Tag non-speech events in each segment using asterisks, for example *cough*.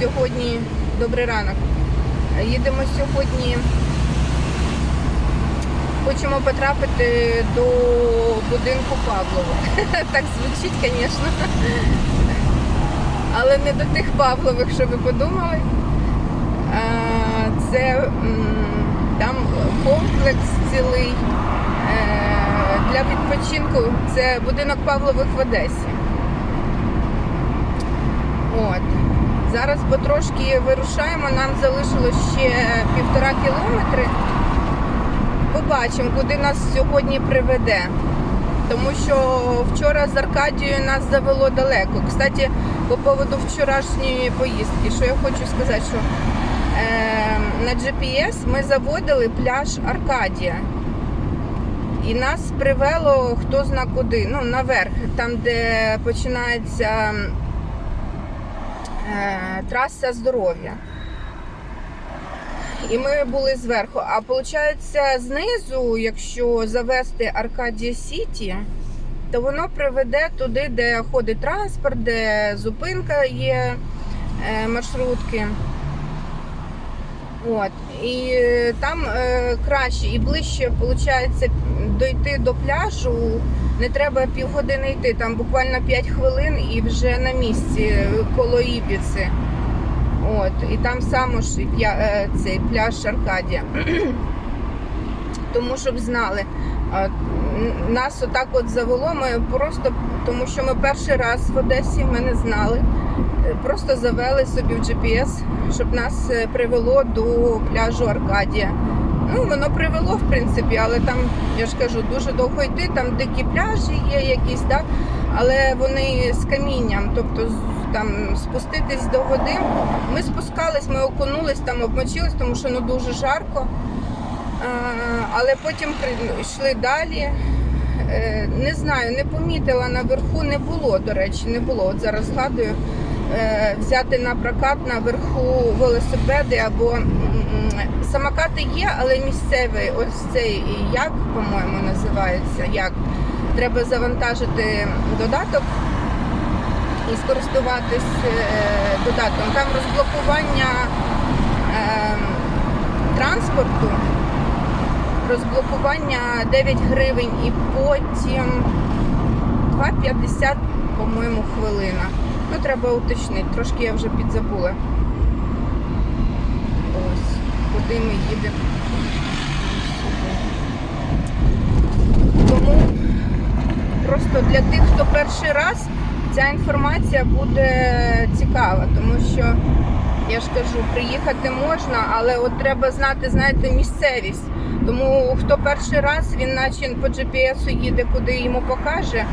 сьогодні. Добрий ранок. Їдемо сьогодні. Хочемо потрапити до будинку Павлова. *laughs* Так звучить, звісно. Але не до тих Павлових, що ви подумали. Це там комплекс цілий е, для відпочинку. Це будинок Павлових в Одесі. От. Зараз потрошки вирушаємо, нам залишилось ще півтора кілометри. Побачимо, куди нас сьогодні приведе. Тому що вчора з Аркадією нас завело далеко. Кстати, по поводу вчорашньої поїздки, що я хочу сказати, що е, на GPS ми заводили пляж Аркадія. І нас привело хто зна куди, ну, наверх, там, де починається траса здоров'я. І ми були зверху. А виходить, знизу, якщо завести Аркадія Сіті, то воно приведе туди, де ходить транспорт, де зупинка є е, маршрутки. От. І е, там е, краще і ближче виходить дойти до пляжу. Не треба півгодини йти, там буквально 5 хвилин і вже на місці е, коло Ібіци. От, і там само ж е, цей пляж Аркадія. *clears throat* Тому щоб знали, нас отак от завело. Ми просто тому, що ми перший раз в Одесі, ми не знали. Е, Просто завели собі в GPS, щоб нас е, привело до пляжу Аркадія. Ну, воно привело, в принципі, але там, я ж кажу, дуже довго йти, там дикі пляжі є якісь, да? але вони з камінням, тобто там спуститись до води. Ми спускались, ми окунулись, там обмочились, тому що ну дуже жарко. Але потім йшли далі. Е, Не знаю, не помітила наверху, не було, до речі, не було. От зараз згадую, е, взяти на прокат наверху велосипеди або самокати є, але місцевий, ось цей як, по-моєму, називається як. Треба завантажити додаток і скористуватись е, додатком. Там розблокування е, транспорту, розблокування 9 гривень і потім 2,50, по-моєму, хвилина. Ну, треба уточнити, трошки я вже підзабула. Ось, куди ми їдемо. Тому просто для тих, хто перший раз, ця інформація буде цікава, тому що я ж кажу, приїхати можна, але от треба знати, знаєте, місцевість. Тому хто перший раз, він наче по GPS їде, куди йому покаже.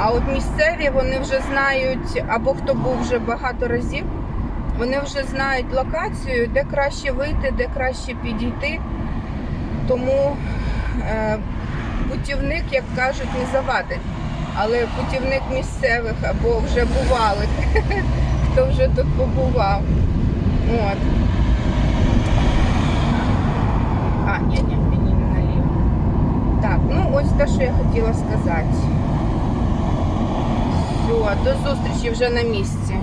А от місцеві вони вже знають, або хто був вже багато разів, вони вже знають локацію, де краще вийти, де краще підійти. Тому е, путівник, як кажуть, не завадить. Але путівник місцевих або вже бувалих, *laughs* хто вже тут побував. От. А, ні, ні, мені не наліво. Так, ну ось те, що я хотіла сказати. Все, до зустрічі вже на місці.